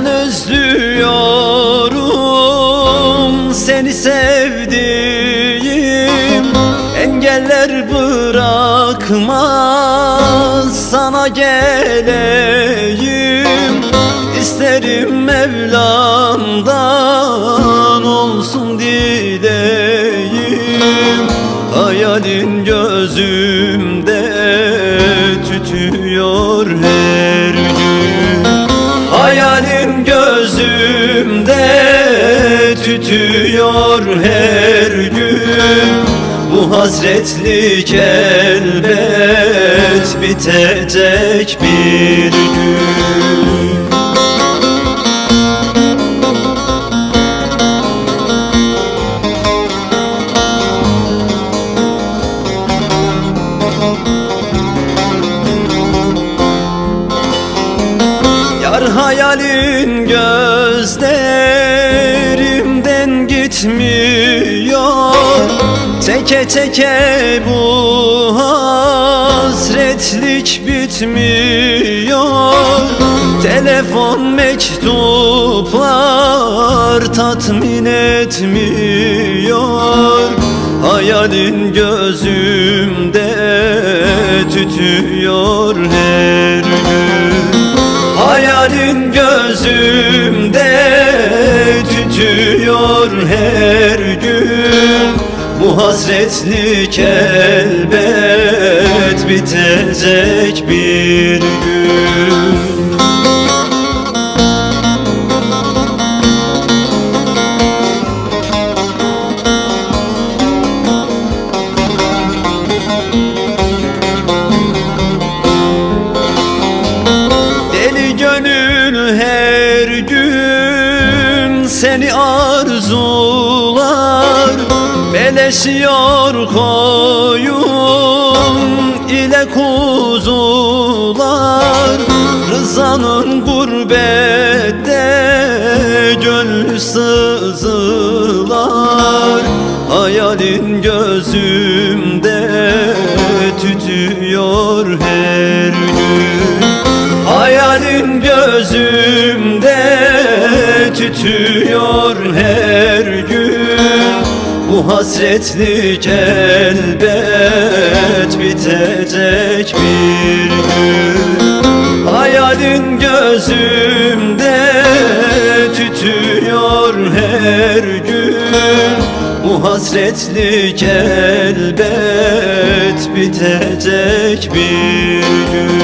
Can özlüyorum seni sevdiğim. Engeller bırakmaz sana geleyim. İsterim Mevlam'dan olsun dileyim Hayalin gözümde tütüyor hep. Gözümde tütüyor her gün. Bu hasretlik elbet bitecek bir gün hayalin gözlerimden gitmiyor. Çeke çeke bu hasretlik bitmiyor. Telefon mektuplar tatmin etmiyor. Hayalin gözümde tütüyor her gün Hayalin gözümde tütüyor her gün. Bu hasretlik elbet bitecek bir gün Beleşiyor koyun ile kuzular. Rızanın gurbette gönlü sızılar. Hayalin gözümde tütüyor her gün. Hayalin gözümde tütüyor her Bu hasretlik elbet bitecek bir gün. Hayalin gözümde tütüyor her gün. Bu hasretlik elbet bitecek bir gün